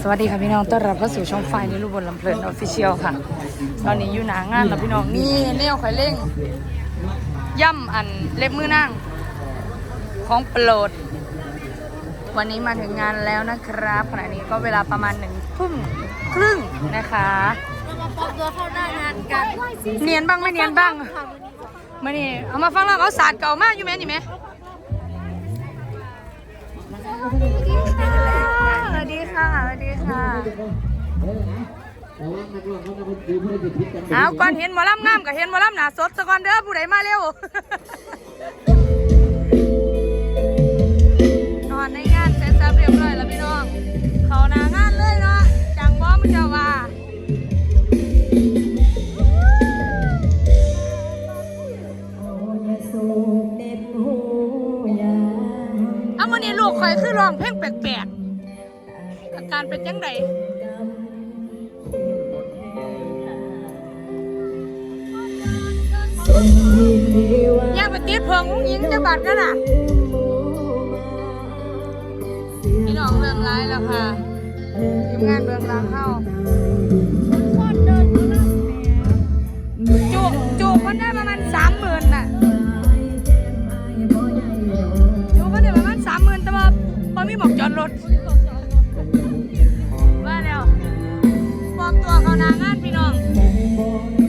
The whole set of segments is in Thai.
สวัสดีค่ะพี่น้องต้อนรับเข้าสู่ช่องไฟนิรุบนลำเพลินออฟฟิเชียลค่ะ ตอนนี้อยู่หนางานแล้วพี่น้องนี่แนวข่อยเร่งย่ำอันเล็บมือนั่งของโปรด วันนี้มาถึงงานแล้วนะครับขณะนี้ก็เวลาประมาณหนึ่งทุ่มครึ่งนะคะเรามาปลอมตัวเข้าหน้างานกันเนียนบ้างไม่เนียนบ้างมานี่เอามาฟังเราเอาศาสตร์เก่ามากอยู่ไหมนี่ไหมสวัส ดีค่ะสวัสดีค่ะเอาก่อนเห็นหมอลำงามกับเห็นหมอลำหนาสดสะก่อนเด้อผู้ใดมาเร็วนอนในงานเสร็จสับเรียบร้อยแล้วพี่น้อง เขาหนางานเลยเนาะจังบ่มึงจะว่าเอา การเป็นยังไงอยาไปติเพิงหญิงจะบาดกันอะพี่น้องเบื้องร้ายแล้วค่ะทีมงานเบื้องหลังเข้าจูจูบคนได้ประมาณสามหมื่นน่ะอยู่ก็เดี๋ยวประมาณสามหมื่นแต่ว่าพอมีบอกจอดรถ เขานางงานพี่น้อง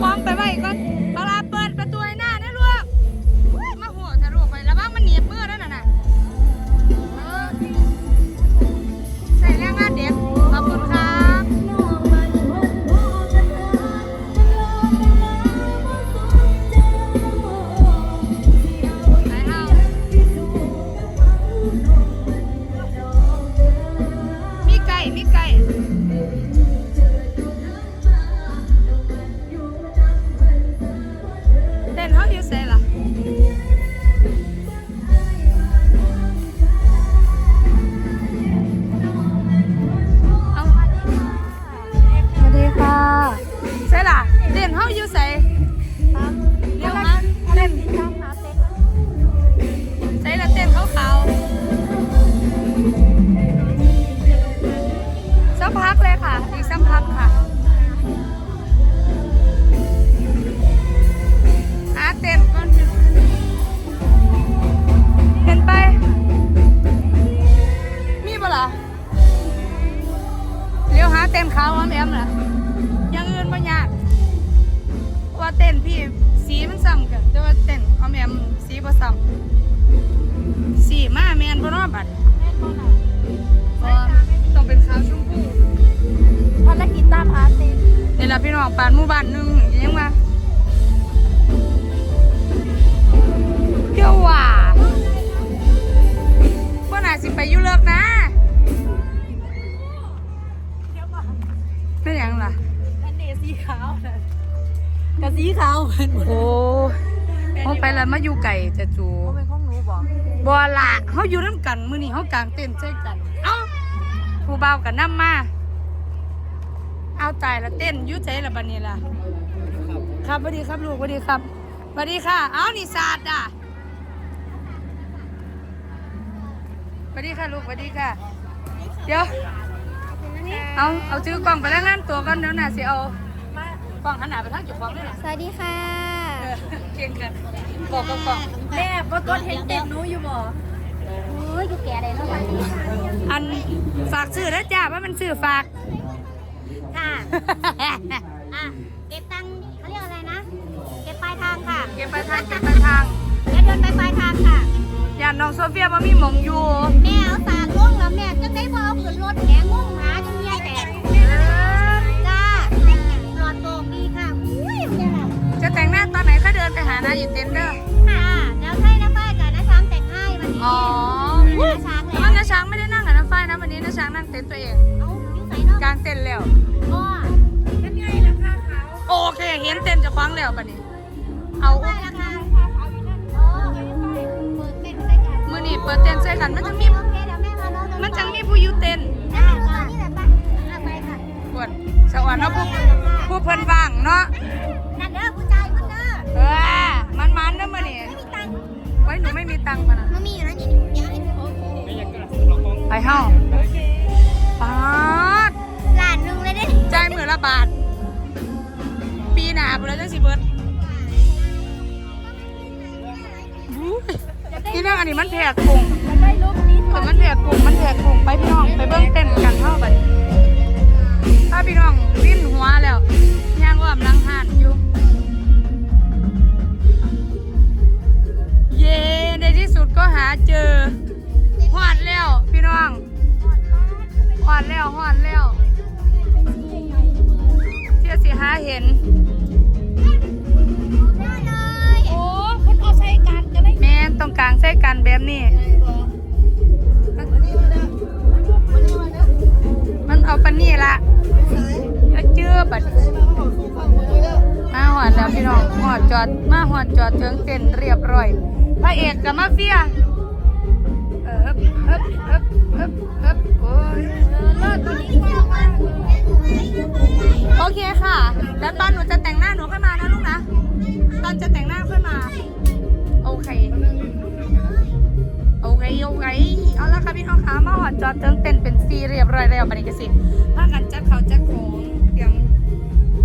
ของไปไว้ก่อน ล่ะพี่น้องปานหมู่บ้านหนึงยังว่าเที่ยวว่าว่าน่าสิไปอยู่เลิกนะเป็นหยังล่ะอันนี้สีขาวนะกับสีขาวเหมือนโอ้เฮาไปแล้วมาอยู่ไก่จะจูเขาเป็นของหนูบอกบ่ละเฮาอยู่นํกันมื้อนี้เฮากางเต็นท์ใช้กัน เอ้าผู้บ่าวก็นำมา เอาตายละเต้นอยู่ใจละบัดนี้ล่ะ ครับสวัสดีครับลูกสวัสดีครับสวัสดีค่ะ เอ้านี่ศาสตร์อะสวัสดีค่ะลูกสวัสดีค่ะ เดี๋ยว เอาเอาจื้อกล่องไปแล้วงานตัวกันเดี๋ยวน่ะสิเอากล่องหันหน้าไปทางเจุดของเลยล่ะสวัสดีค่ะเออเก่งกันบอกกับกล่องแม่ปต้นเห็นเต็มหนูอยู่บ่โอ้ยอยู่แก่เลยเนาะวันนี้อันฝากซื้อแล้วจ้าว่ามันซื้อฝาก ค่ะ อะ เก็บตังค์เขาเรียกอะไรนะ เก็บปลายทางค่ะ เก็บไปทางเก็บไปทางแล้วเดินไปปลายทางค่ะยานน้องโซเฟียว่ามีหมองอยู่แม่เอาสารล่วงแล้วแม่จะได้พอเอาขึ้นรถแหงงงหาจนเมียแตกจ้าปลอดโปร่งดีค่ะอุ้ยเนี่ยค่ะจะแต่งหน้าตอนไหนก็เดินไปหานาอยู่เต็นท์เด้อค่ะเดี๋ยวให้น้าป้ายกับน้าช้างแต่งให้วันนี้อ๋อน้าช้างแต่แล้วว่าน้าช้างไม่ได้นั่งกับน้าฝ้ายนะวันนี้น้าช้างนั่งเต็นท์ตัวเอง เอาอยู่ใส่เนาะกลางเต็นท์แล้ว ก็เป็นไงราคาเขาโอเค เห็นเต็นท์จะคว้างแล้วปะนี้เอาป้ายราคาเขาอยู่นั่นโอ้เปิดเป็นใส่กันมือนี่เปิดเต็นท์ใส่กันมันจะมี โอเคเดี๋ยวแม่มาเนาะมันจังมีผู้อยู่เต็นท์ได้ค่ะนี่แหละป้าอะไปค่ะปวดสวรรค์เนาะผู้ผู้เพิ่นว่างเนาะนั่นเด้อผู้ชายคนเด้อเออมันมันๆเด้อมื้อนี้ไม่มีตังค์ไว้หนูไม่มีตังค์ปะนะ มันมีอยู่นะนี่เดี๋ยวให้ดูโอเค ไปเฮาปา จ่ายมื้อละบาท ปีหนาพุ่นแล้วจังสิเบิดบู๊ยนี่นั่งอันนี้มันแผกกุ่งจะได้รูปนี้แต่มันแผกกุ่งมันแผกกุ่งไปพี่น้องไปเบิ้งเต้นกันเท่าไปถ้าพี่น้องวิ่นหัวแล้วย่างว่ามหลังห้า เห็นได้เลยโอ้คนเอาใช้กันจะได้แม่นต้องกลางใส่กันแบบนี้ มันเอาปันนี่ละแล้วเจือบัดมาหอดแล้วพี่น้องหอดจอด มาหอดจอดเถิงเต้นเรียบร้อย พระเอกกับมาเฟียเออ ฮึบฮึบฮึบฮึบฮึบโอ้ยเลิศตัวนี้ก็มาโอเคค่ะ แล้วตอนหนูจะแต่งหน้าหนูค่อยมานะลูกนะ ตอนจะแต่งหน้าค่อยมา โอเค โอเคโอเคเอาละค่ะพี่น้องคะมาหอดจอดเติงเต้นเป็นซีเรียบร้อยแล้วบันนี้ก็สิพากันจัดเขาจัดขงเตรียม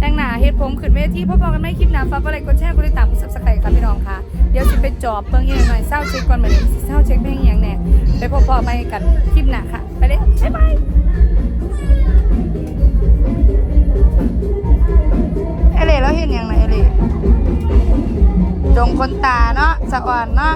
แต่งหน้าเฮ็ดผมขึ้นเวทีพบกันไม่คลิปหน้าฝากกดไลค์กดแชร์กดติดตามกดซับสไครต์ค่ะพี่น้องค่ะ เดี๋ยวสิไปจอบเพิ่งเองหน่อยเศร้าเช็คก่อนเหมือนสิเศร้าเช็คเพลงอหย่างแน่ไปพบพอไปกันคลิปหน้าค่ะ ไปเลยบ๊ายบายเอเล่แล้วเห็นอย่างไรเอเล่ดงคนตาเนาะสะอ่อนเนาะ